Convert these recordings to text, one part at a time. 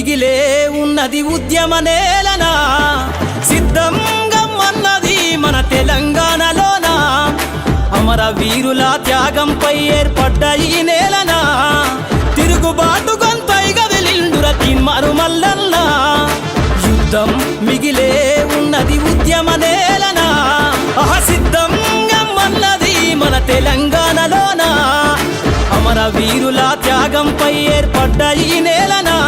యుద్ధం మిగిలే ఉన్నది ఉద్యమ నేలనా? సిద్ధంగా అన్నది మన తెలంగాణలోనా? అమర వీరుల త్యాగంపై ఏర్పడ్డ ఈ నేలనా? తిరుగుబాటు గొంతైగా వెలిండుర తిన్మారు మల్లన్నా? యుద్ధం మిగిలే ఉన్నది ఉద్యమ నేలనా? అహ సిద్ధంగా అన్నది మన తెలంగాణలోనా? అమర వీరుల త్యాగంపై ఏర్పడ్డ ఈ నేలనా?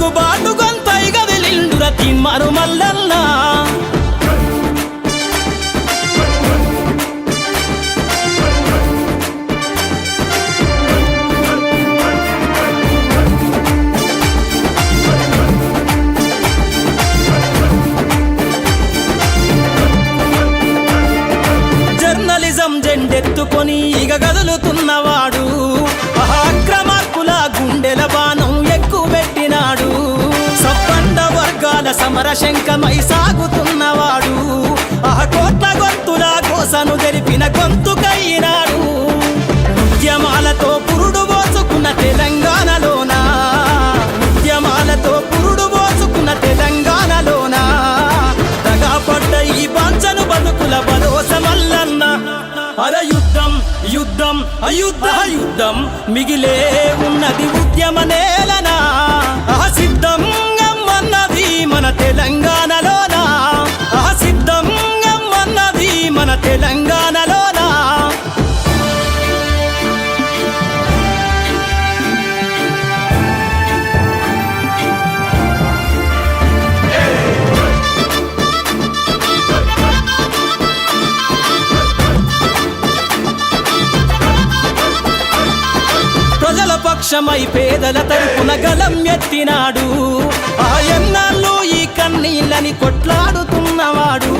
తిరుగుబాటు గొంతైగా వెలిండుర తిన్మారు మల్లన్నా. శంఖమై సాగుతున్నవాడు. ఆ కోట్ల గొంతుల కోసను జరిపిన గొంతుకయ్యినాడు. ఉద్యమాలతో పురుడు పోసుకున్న తెలంగాణలోన? ఉద్యమాలతో పురుడు పోసుకున్న తెలంగాణలోన? తగాపడ్డ ఈ పంచను బతుకుల భరోసమల్లన్న అర యుద్ధం యుద్ధం అయుద్ధ యుద్ధం మిగిలే ఉన్నది ఉద్యమ నేలనా? తెలంగాణలోనా? ఆ సిద్ధంగా అన్నది మన తెలంగాణలోనా? ప్రజల పక్షమై పేదల తరపున గలం ఎత్తినాడు. ఆయన్నాళ్ళు ఈ కన్నీళ్ళని కొట్లాడుతున్నవాడు.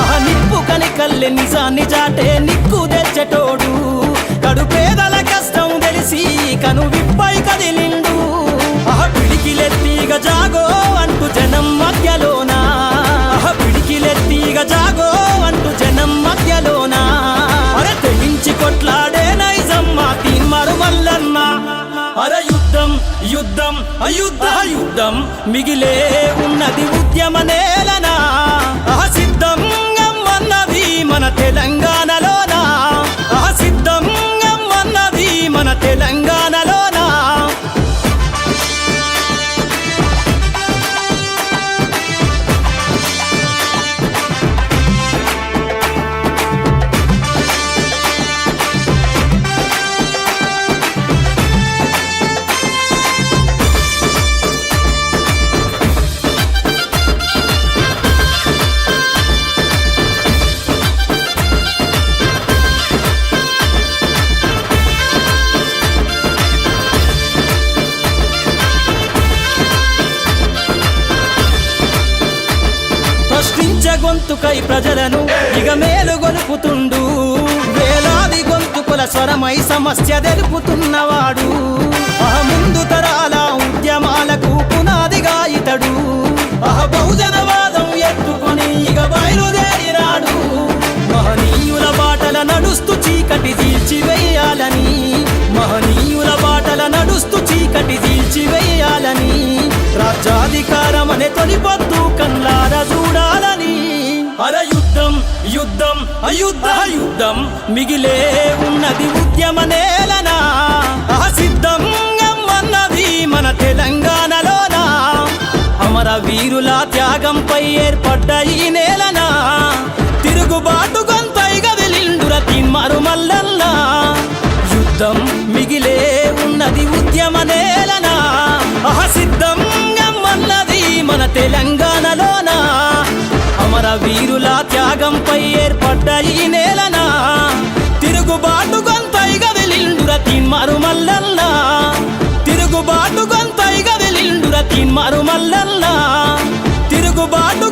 ఆ నిప్పు కని కల్లె నిజాన్ని చాటే నిక్కు తెచ్చటోడు. కడు పేదల కష్టం తెలిసి కను విప్పై కదిలిండు. ఆ పిడికిలెత్తిగ జాగో అంటూ జనం మధ్యలోనా. ఆ పిడికిలెత్తిగ జాగో అంటూ జనం మధ్యలోనా. అరే తెగించి కొట్లాడే నైజమ్మ తీన్మారు మల్లన్నా. అర యుద్ధం యుద్ధం అయుద్ధ యుద్ధం. మిగిలే ఉన్నది ఉద్యమ నేలనా? ఆ అన్నది మన తెలంగాణలోనా? ఆ అన్నది మన తెలంగాణలో గొంతుకై ప్రజలను ఇక మేలు గొలుపుతుండు. వేలాది గొంతుకుల స్వరమై సమస్య తెలుపుతున్నవాడు. ఆ ముందు తరాల ఉద్యమాలకు పునాదిగా ఇతడు. ఆ బహుజనవాదం ఎత్తుకొని ఇక బయలుదేరినాడు. మహనీయుల బాటల నడుస్తూ చీకటి తీల్చివేయాలని మహనీయుల బాటల నడుస్తూ చీకటి తీల్చివేయాలని రాజ్యాధికారం అనే తొలిపొద్దు కల్లార అర యుద్ధం యుద్ధం అయుద్ధ యుద్ధం. మిగిలే ఉన్నది ఉద్యమ నేలనా? ఆ సిద్ధంగా అన్నది మన తెలంగాణలోనా? అమర వీరుల త్యాగంపై ఏర్పడ్డ ఈ నేలనా? తిరుగుబాటు గొంతై గదిలిండుర తిమ్మరు మల్లల్లా యుద్ధం మిగిలే ఉన్నది ఉద్యమ నేలనా? అహ సిద్ధంగా అన్నది మన తెలంగాణలోనా? అమర వీరుల త్యాగంపై ఏర్పడ్డ ఈ నేలనా? తిరుగుబాటు గొంతై గదిలిండుర తిన్మారు మల్లల్లా తిరుగుబాటు గొంతై గదిలిండుర తిన్మారు మల్లల్లా తిరుగుబాటు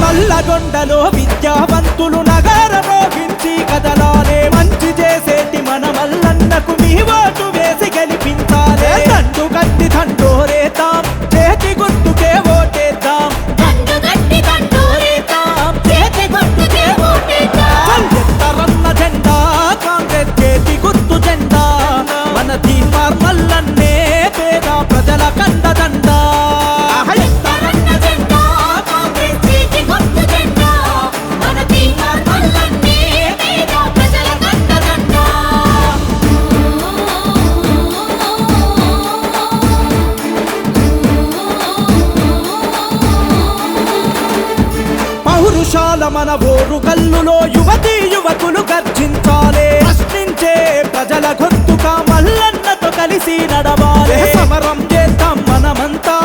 నల్లగొండలో విద్యావంతులు నగర రోగించి కదలాలే మంచి చేసేటి మన మల్లన్నకు మీ ఓటు మన ఓరు కల్లులో యువతి యువకులు గర్జించాలే. ప్రశ్నించే ప్రజల గొంతుక మల్లన్నతో కలిసి నడవాలి. సమరం చేద్దాం మనమంతా.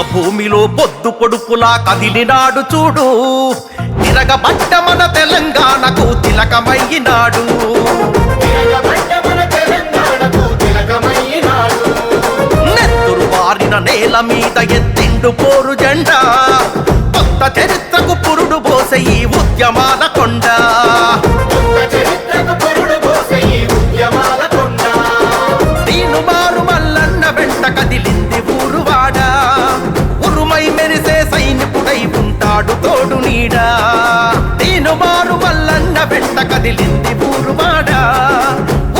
భూమిలో పొద్దు పొడుపులా కదిలినాడు చూడు. తిరగబట్ట మన తెలంగాణకు తిలకమయ్యినాడు. నెత్తురు వారిన నేల మీద ఎత్తిండు పోరు జెండా. కొత్త చరిత్రకు పురుడు పోసే ఈ ఉద్యమాల కొండ. కదిలింది ఊరువాడ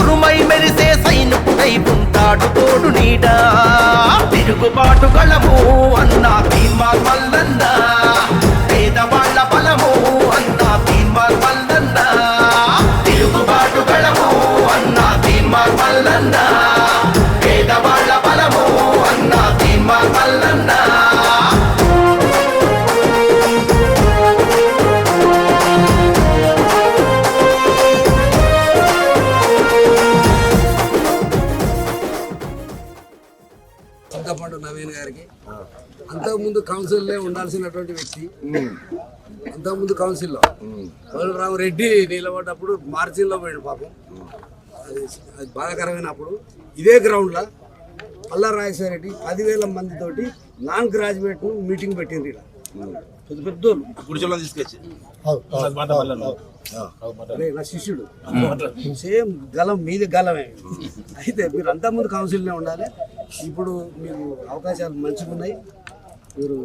ఉరుమై మెరిసే సైనికుడై ఉంటాడు తోడు నీడా. తిరుగుబాటు గళము అన్నా తీమాల్ మల్లన్నా. కావాల్సినటువంటి వ్యక్తి. అంతకుముందు కౌన్సిల్లో. కోనరావు రెడ్డి నిలబడ్డప్పుడు మార్జిన్లో పోయాడు పాపం. అది అది బాధాకరమైనప్పుడు ఇదే గ్రౌండ్లో పల్లా రాజేశ్వర రెడ్డి పదివేల మందితోటి నాన్ గ్రాడ్యుయేట్ మీటింగ్ పెట్టింది ఇలా పెద్ద పెద్దోళ్ళు తీసుకొచ్చి. నా శిష్యుడు. సేమ్ గలం మీది గలమే. అయితే మీరు అంతకుముందు కౌన్సిల్నే ఉండాలి. ఇప్పుడు మీకు అవకాశాలు మంచిగా ఉన్నాయి మీరు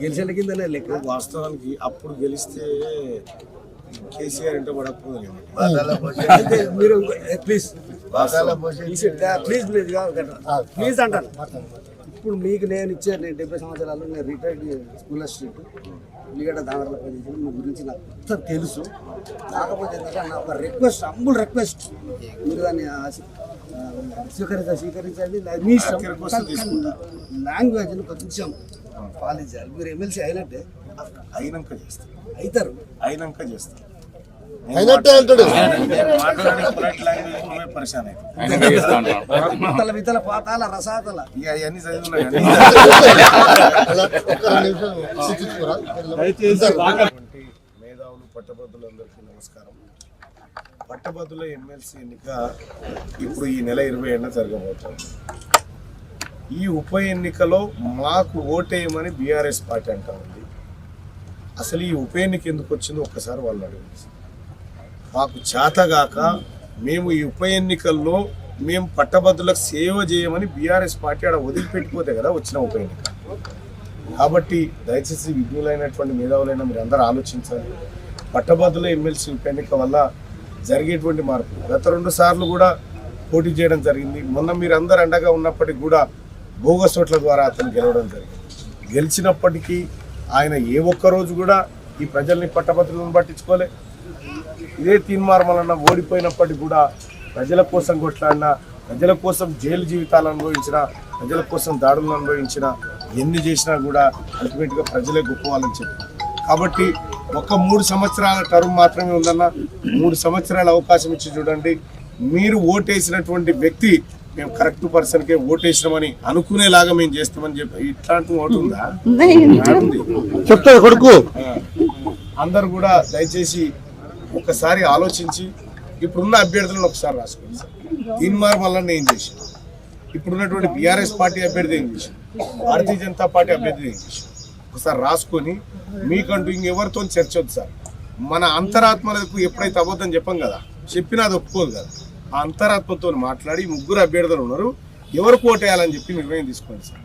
గెలిచిన కిందనే లెక్క. వాస్తవానికి అప్పుడు గెలిస్తే కేసీఆర్ అంటే పడకపోదు అయితే మీరు ప్లీజ్ ప్లీజ్ ప్లీజ్ ప్లీజ్ అంటాను. ఇప్పుడు మీకు నేను ఇచ్చే నేను డెబ్బై సంవత్సరాలు నేను రిటైర్డ్ స్కూల్ అసిస్టెంట్. ఉల్లిగడ్డ దావరాల పనిచేసిన మీ గురించి నాకు మొత్తం తెలుసు. కాకపోతే ఏంటంటే నా ఒక రిక్వెస్ట్ అంబుల్ రిక్వెస్ట్ మీరు దాన్ని స్వీకరించ స్వీకరించండి. మీ లాంగ్వేజ్ని కొంచెం పాలించాలి. మీరు ఎమ్మెల్సీ అయినట్టే. అయినాక చేస్తాం అవుతారు అయినాక చేస్తాం అయినట్టే అంటాడు. విత్తల పాతాల రసాతల. అవన్నీ మేధావులు పట్టభద్రులందరికీ నమస్కారం. పట్టభద్రుల ఎమ్మెల్సీ ఎన్నిక ఇప్పుడు ఈ నెల ఇరవై ఏడున జరగబోతోంది. ఈ ఉప ఎన్నికలో మాకు ఓటేయమని బీఆర్ఎస్ పార్టీ అంటా ఉంది అసలు ఈ ఉప ఎన్నిక ఎందుకు వచ్చిందో ఒక్కసారి వాళ్ళు అడగండి. మాకు చేతగాక మేము ఈ ఉప ఎన్నికల్లో మేము పట్టభద్రులకు సేవ చేయమని బీఆర్ఎస్ పార్టీ ఆడ వదిలిపెట్టిపోతే కదా వచ్చిన ఉప ఎన్నిక. కాబట్టి దయచేసి విజ్ఞులైనటువంటి మేధావులైన మీరు అందరూ ఆలోచించాలి. పట్టభద్రుల ఎమ్మెల్సీ ఉప ఎన్నిక వల్ల జరిగేటువంటి మార్పు. గత రెండు సార్లు కూడా పోటీ చేయడం జరిగింది. మొన్న మీరు అందరు అండగా ఉన్నప్పటికీ కూడా బోగస్ ఓట్ల ద్వారా అతను గెలవడం జరిగింది. గెలిచినప్పటికీ ఆయన ఏ ఒక్క రోజు కూడా ఈ ప్రజల్ని పట్టభద్రులను పట్టించుకోలే. ఇదే తీర్మార్మలన్న ఓడిపోయినప్పటికీ కూడా ప్రజల కోసం కొట్లాడిన ప్రజల కోసం జైలు జీవితాలు అనుభవించిన ప్రజల కోసం దాడులు అనుభవించిన ఎన్ని చేసినా కూడా అల్టిమేట్గా ప్రజలే గొప్ప చెప్పి కాబట్టి ఒక మూడు సంవత్సరాల టర్మ్ మాత్రమే ఉందన్న మూడు సంవత్సరాల అవకాశం ఇచ్చి చూడండి. మీరు ఓటేసినటువంటి వ్యక్తి మేము కరెక్ట్ పర్సన్కే ఓటేసినామని అనుకునేలాగా మేము చేస్తామని చెప్పి ఇట్లాంటి ఓటు ఉందా. చెప్తాడు కొడుకు. అందరు కూడా దయచేసి ఒకసారి ఆలోచించి ఇప్పుడున్న అభ్యర్థులను ఒకసారి రాసుకోండి సార్. తీన్మార్ మల్లన్న ఏం చేసి ఇప్పుడున్నటువంటి బీఆర్ఎస్ పార్టీ అభ్యర్థి ఏం చేసి భారతీయ జనతా పార్టీ అభ్యర్థి ఏం చేసి ఒకసారి రాసుకొని మీకంటూ ఇంకెవరితో చర్చ వద్దు సార్. మన అంతరాత్మలకు ఎప్పుడైతే అబద్ధం చెప్పాం కదా చెప్పినా అది ఒప్పుకోదు కదా. ఆ అంతరాత్మతో మాట్లాడి ముగ్గురు అభ్యర్థులు ఉన్నారు. ఎవరు కోటేయాలని చెప్పి నిర్ణయం తీసుకోండి సార్.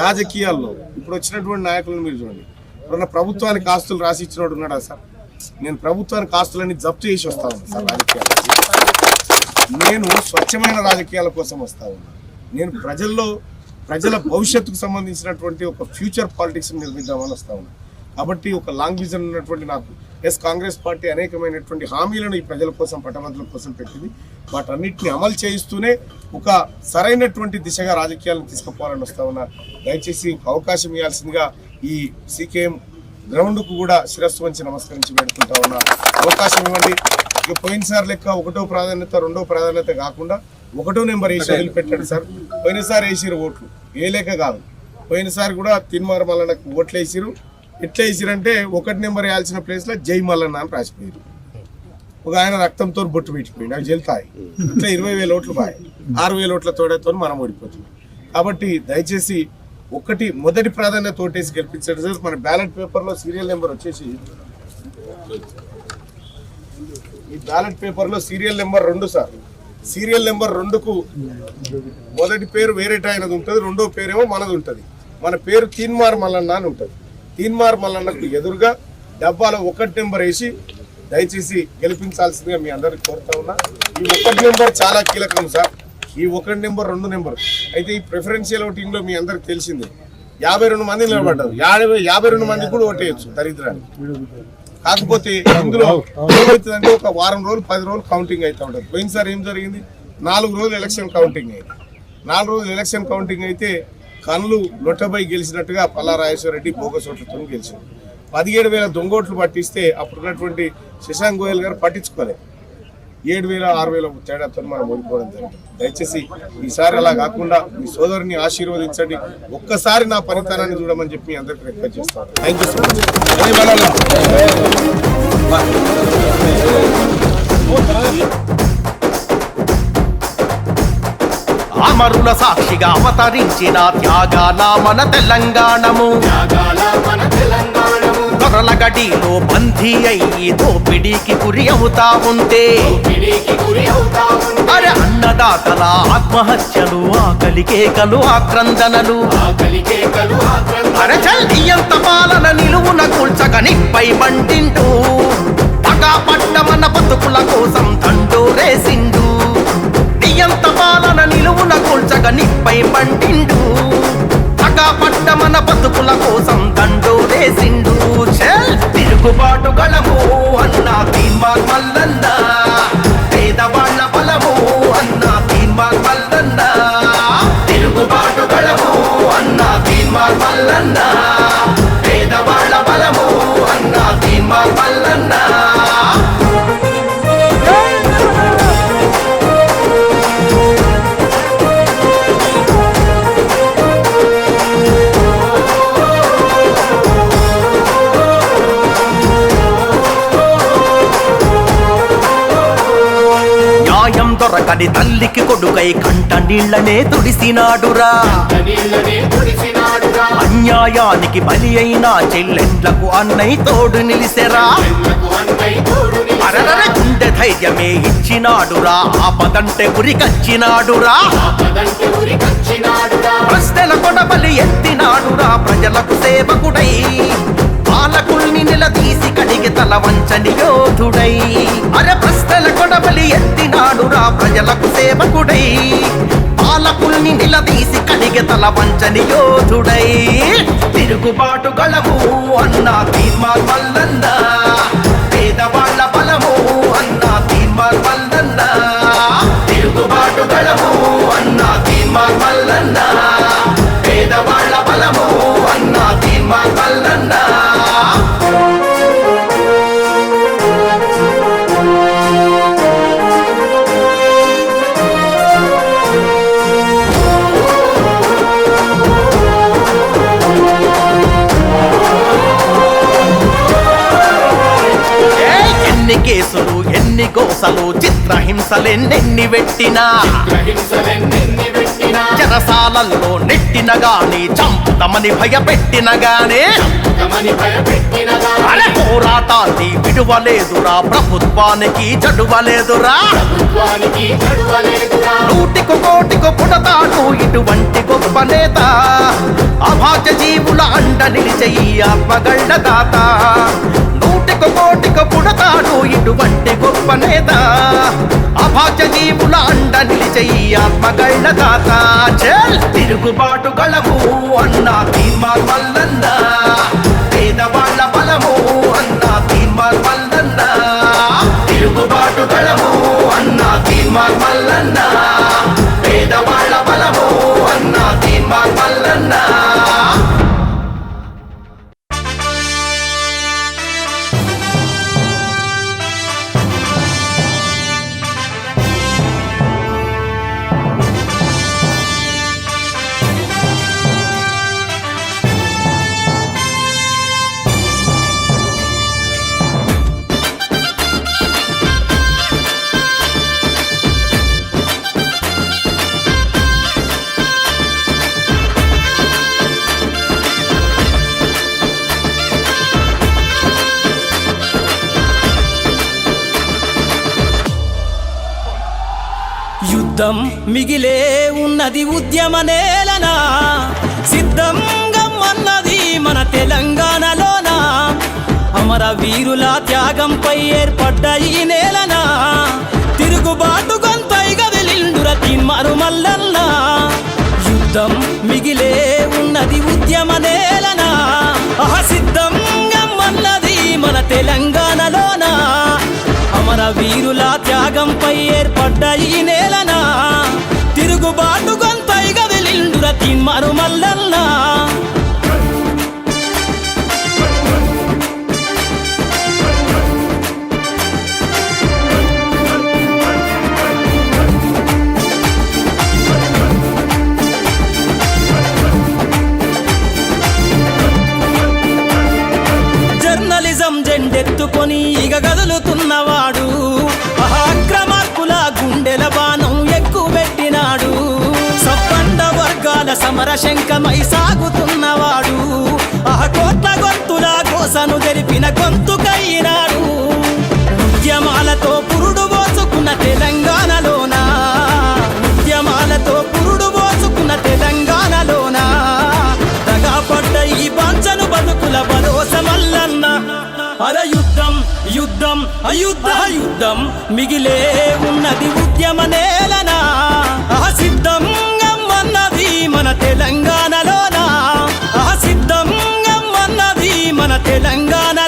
రాజకీయాల్లో ఇప్పుడు వచ్చినటువంటి నాయకులను మీరు చూడండి. ఎవరన్నా ప్రభుత్వానికి ఆస్తులు రాసి ఇచ్చినోడు ఉన్నాడా సార్? నేను ప్రభుత్వానికి ఆస్తులన్నీ జప్తు చేసి వస్తా ఉన్నాను సార్ రాజకీయాలు నేను స్వచ్ఛమైన రాజకీయాల కోసం వస్తా ఉన్నాను నేను ప్రజల్లో ప్రజల భవిష్యత్తుకు సంబంధించినటువంటి ఒక ఫ్యూచర్ పాలిటిక్స్ నిర్మిద్దామని వస్తా ఉన్నాను కాబట్టి ఒక లాంగ్ విజన్ ఉన్నటువంటి నాకు ఎస్ కాంగ్రెస్ పార్టీ అనేకమైనటువంటి హామీలను ఈ ప్రజల కోసం పట్టభద్రుల కోసం పెట్టింది. వాటన్నిటిని అమలు చేయిస్తూనే ఒక సరైనటువంటి దిశగా రాజకీయాలను తీసుకుపోవాలని వస్తా ఉన్నా. దయచేసి అవకాశం ఇవ్వాల్సిందిగా ఈ సీకేఎం గ్రౌండ్కు కూడా శిరస్సు వంచి నమస్కరించి పెడుకుంటా ఉన్నా. అవకాశం ఇవ్వండి. ఇక పోయినసారి లెక్క ఒకటో ప్రాధాన్యత రెండో ప్రాధాన్యత కాకుండా ఒకటో నెంబర్ వేసి వదిలిపెట్టాడు సార్. పోయినసారి వేసిరు ఓట్లు. ఏ లేక కాదు. పోయినసారి కూడా తిన్మార మల్లనకు ఓట్లు వేసిరు. ఎట్లా వేసిరంటే ఒకటి నెంబర్ వేయాల్సిన ప్లేస్లో జై మల్లన్న అని రాసిపోయారు. ఒక ఆయన రక్తంతో బొట్టు పెట్టిపోయింది అవి జల్తాయి. ఇట్లా ఇరవై వేల ఓట్లు బాయ్. ఆరు వేల ఓట్ల తోడతో మనం ఓడిపోతున్నాం కాబట్టి దయచేసి ఒకటి మొదటి ప్రాధాన్యత ఓటేసి గెలిపించాడు సార్. మన బ్యాలెట్ పేపర్లో సీరియల్ నెంబర్ వచ్చేసి ఈ బ్యాలెట్ పేపర్లో సీరియల్ నెంబర్ రెండు సార్. సీరియల్ నెంబర్ రెండుకు మొదటి పేరు వేరేట ఆయనది ఉంటుంది రెండో పేరేమో మనది ఉంటుంది. మన పేరు తీన్మార్ మల్లన్న అని ఉంటుంది. తీన్మార్ మల్లన్నకు ఎదురుగా డబ్బాలో ఒకటి నెంబర్ వేసి దయచేసి గెలిపించాల్సిందిగా మీ అందరికి కోరుతా ఉన్నా. ఈ ఒకటి నెంబర్ చాలా కీలకం సార్. ఈ ఒకటి నెంబర్ రెండు నెంబర్. అయితే ఈ ప్రిఫరెన్షియల్ ఓటింగ్లో మీ అందరికి తెలిసిందే. యాభై రెండు మంది నిలబడ్డారు. యాభై యాభై రెండు మంది కూడా ఓటేయచ్చు దరిద్రానికి. కాకపోతే ఇందులో ఏమవుతుందంటే ఒక వారం రోజులు పది రోజులు కౌంటింగ్ అయితే ఉంటుంది. పోయినసారి ఏం జరిగింది? నాలుగు రోజులు ఎలక్షన్ కౌంటింగ్ అయింది. నాలుగు రోజులు ఎలక్షన్ కౌంటింగ్ అయితే కన్నులు లొట్టబై గెలిచినట్టుగా పల్లా రెడ్డి బోగస్ ఓట్లతో గెలిచారు. పదిహేడు వేల దొంగోట్లు పట్టిస్తే అప్పుడున్నటువంటి శశాంక్ గోయల్ గారు పట్టించుకోలేదు ఏడు వేల ఆరు వేల తేడాతో మనం ఓడిపోవడం జరిగింది. దయచేసి ఈసారి అలా కాకుండా మీ సోదరుని ఆశీర్వదించండి. ఒక్కసారి నా పనితనాన్ని చూడమని చెప్పి మీ అందరికి రిక్వెస్ట్ చేస్తాను. Thank you so much. అమరుల సాక్షిగా అవతరించిన త్యాగాల మన తెలంగాణము. దొరల గడిలో బందీ అయ్యి దోపిడీకి గురి అవుతా ఉంటే. అరే అన్నదాతల ఆత్మహత్యలు ఆకలికేకలు ఆక్రందనలు. అరే చల్లి ఎంత పాలన నిలువున కూల్చగని పై మంటింటూ పగా పట్టమన్న బతుకుల కోసం తండోరేసిండు ఎంత పాలన నిలువున కూల్చగ నిప్పై మంటిండు పట్ట మన బతుకుల కోసం తండోరేసిండు వేసిండు. తిరుగుబాటు గలము అన్న తీర్మాన్ మల్లన్న. పేదవాళ్ళ బలము అన్న తీర్మాన్ మల్లన్న. తిరుగుబాటు గలము అన్న తీర్మాన్ మల్లన్న. పేదవాళ్ళ బలము అన్న తీర్మాన్ మల్లన్న. దొరకని తల్లికి కొడుకై కంట నీళ్ళనే తుడిసినాడురా. అన్యాయానికి బలి అయిన చెల్లెండ్లకు అన్నయ్య తోడు నిలిసెరా. అరరర గుండె ధైర్యమే ఇచ్చినాడురా. ఆపదంటే గురికచ్చినాడురా ప్రశ్నల కొడబలి ఎత్తినాడురా. ప్రజలకు సేవకుడై పాలకుల్ని నిలదీసి కడిగి తల వంచని యోధుడై అరే ప్రశ్నల ఎత్తినాడు రా ప్రజలకు సేవకుడై. పాలకుల్ని నిలదీసి కడిగి తల వంచని యోధుడై. తిరుగుబాటు గలము అన్న తీర్మాన్ మల్లన్న పేదవాళ్ళ బలము అన్న తీర్మాన్ మల్లన్న తిరుగుబాటు గలము అన్న తీర్మాన్ గోసలు చిత్రహింసలెన్నెన్ని పెట్టినా చెరసాలల్లో నెట్టిన గాని చంపుతమని భయపెట్టిన గానే. పోరాటాన్ని విడువలేదురా ప్రభుత్వానికి చడువలేదురా. నూటికు కోటికు పుడతాడు ఇటువంటి గొప్ప నేత. అభాజ జీవుల అండ నిలిచే ఈ ఆత్మగళ్ళ దాత. ఒక కోటిక పుడతాడు ఇటువంటి గొప్ప నేత. అభాగ్య జీవుల అండ నిలిచే ఈ ఆత్మగళ్ళ దాత. చెల్! తిరుగుబాటు గలము అన్న తీర్మాన్ మల్లన్న. పేదవాళ్ళ బలము అన్న తీర్మాన్ మల్లన్న. తిరుగుబాటు గలము అన్న తీర్మాన్ మల్లన్న. పేదవాళ్ళ మిగిలే ఉన్నది ఉద్యమ నేలనా? సిద్ధంగా అన్నది మన తెలంగాణలోనా? అమర వీరుల త్యాగంపై ఏర్పడ్డ ఈ నేలనా? తిరుగుబాటు గొంతైగా వెలిండుర తిమ్మరు మల్లన్న యుద్ధం మిగిలే ఉన్నది ఉద్యమ నేలనా? అహ సిద్ధంగా అన్నది మన తెలంగాణలోనా? అమర వీరుల త్యాగంపై ఏర్పడ్డ ఈ నేలనా? వెలిండుర తిమ్మరు సాగుతున్నవాడు. ఆ కోట్ల గొంతుల కోసను జరిపిన గొంతుకయ్యినాడు ఉద్యమాలతో పురుడు పోసుకున్న తెలంగాణలోన? ఉద్యమాలతో పురుడు పోసుకున్న తెలంగాణలోన? తగాపడ్డ ఈ పంచను బతుకుల బలోసమల్లన్న. అర యుద్ధం యుద్ధం అయుద్ధ యుద్ధం మిగిలే ఉన్నది ఉద్యమ నేలనా? ఆ సిద్ధం. మన తెలంగాణలోనా? ఆ సిద్ధం గమ్మన్నది మన తెలంగాణ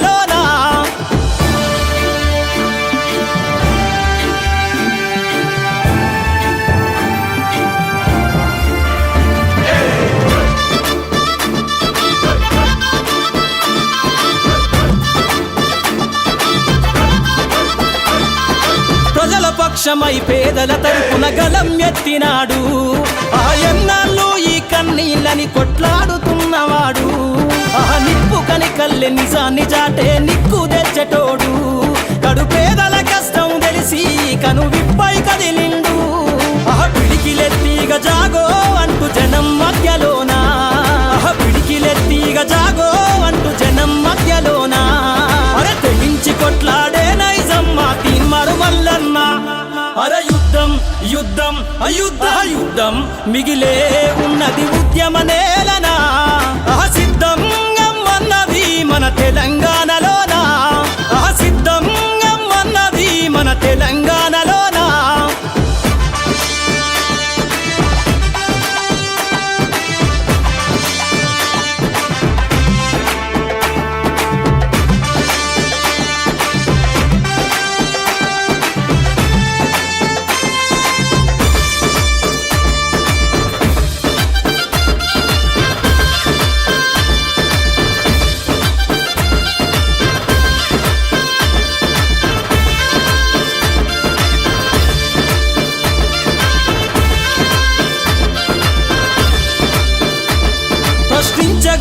ప్రజల పేదల తరపున గలం ఎత్తినాడు. ఆ ఎన్నాళ్ళు ఈ కన్నీళ్ళని కొట్లాడుతున్నవాడు. ఆ నిప్పు కని కల్లె నిజాన్ని జాటే నిక్కు తెచ్చటోడు. కడు పేదల కష్టం తెలిసి కను విప్పై కదిలిండు. ఆ పిడికిలెత్తిగ జాగో అంటూ జనం మధ్యలోనా. ఆ పిడికిలెత్తిగ జాగో అంటూ జనం మధ్యలోనా. అరే తెగించి కొట్లాడు యుద్ధం అయుద్ధ యుద్ధం మిగిలే ఉన్నది ఉద్యమ నేలనా? ఆ సిద్ధం మన తెలంగాణలోనా? ఆ అన్నది మన తెలంగాణలో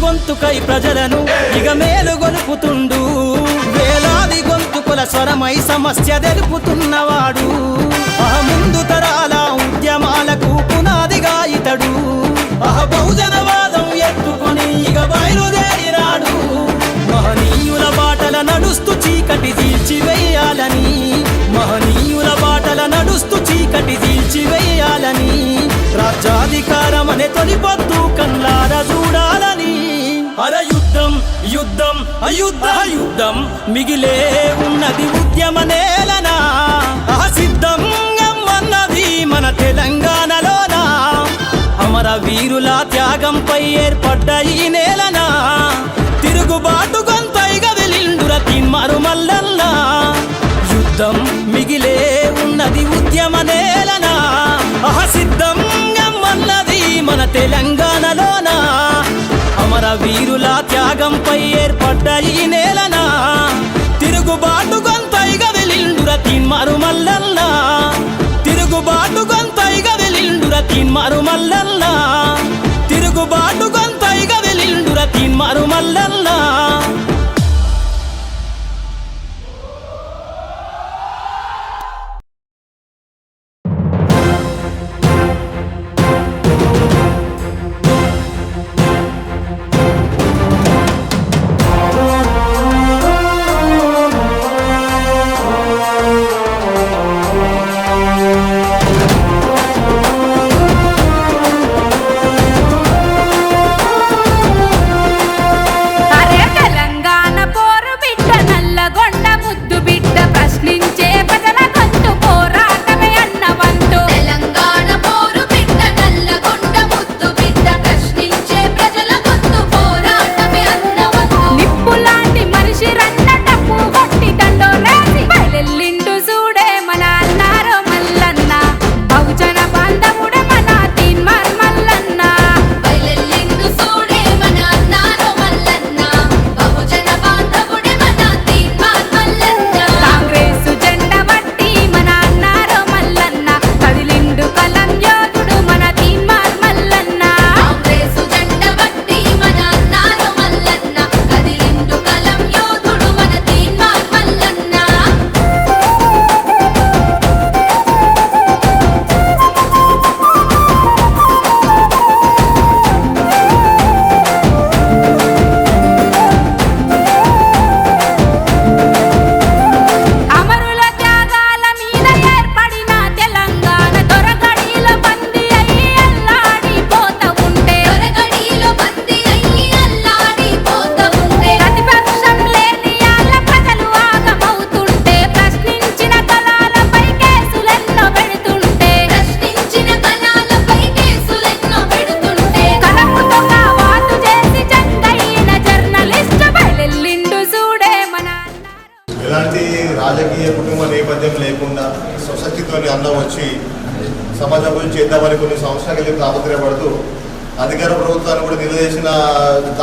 గొంతుకై ప్రజలను ఇక మేలు గొలుపుతుండు. వేలాది గొంతుకుల స్వరమై సమస్య తెలుపుతున్నవాడు. ఆ ముందు తరాల ఉద్యమాలకు పునాదిగా ఇతడు. ఆ బహుజనవాదం ఎత్తుకొని ఇక బయలుదేరినాడు. మహనీయుల బాటల నడుస్తూ చీకటి తీల్చివేయాలని మహనీయుల బాటల నడుస్తూ చీకటి తీల్చివేయాలని రాజ్యాధికారం అనే తొలిపొద్దు కల్లార అయుద్ధ యుద్ధం మిగిలే ఉన్నది ఉద్యమ నేలనా. ఆ సిద్ధం మన తెలంగాణలోనా. అమర వీరుల త్యాగంపై ఏర్పడ్డ ఈ నేలనా. తిరుగుబాటు గొంతైగ వెలిండుర తిమ్మరు మల్లల్లా యుద్ధం మిగిలే ఉన్నది ఉద్యమ నేలనా. అహ సిద్ధం మన తెలంగాణలోనా. అమర వీరుల త్యాగంపై ఏర్పడ్డ ఈ నేలనా? తిరుగుబాటు గొంతైగ వెలిండుర తిన్మారు మల్లల్లా తిరుగుబాటు గొంతైగ వెలిండుర తిన్మారు మల్లల్లా తిరుగుబాటు గొంతైగ వెలిండుర తిన్మారు మల్లల్లా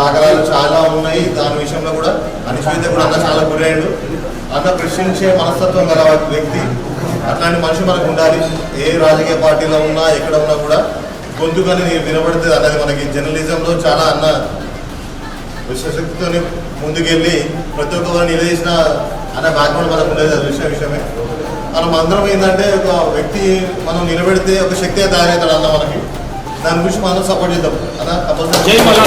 ఆగ్రహాలు చాలా ఉన్నాయి. దాని విషయంలో కూడా అణిచివేత కూడా అన్న చాలా గురయ్యాడు. అన్న ప్రశ్నించే మనస్తత్వం గల వ్యక్తి అట్లాంటి మనిషి మనకు ఉండాలి. ఏ రాజకీయ పార్టీలో ఉన్నా ఎక్కడ ఉన్నా కూడా గొంతుకని వినబడుతుంది అన్నది మనకి జర్నలిజంలో చాలా అన్న విశ్వశక్తితో ముందుకెళ్ళి ప్రతి ఒక్కరిని నిలదీసిన అన్న బ్యాక్గ్రౌండ్ మనకు ఉండేది. అది విషయం విషయమే. మనం అందరం ఏంటంటే ఒక వ్యక్తి మనం నిలబెడితే ఒక శక్తి తయారవుతాడు అన్న మనకి. दानवीश मानव सापडले जाऊ आपण जय मला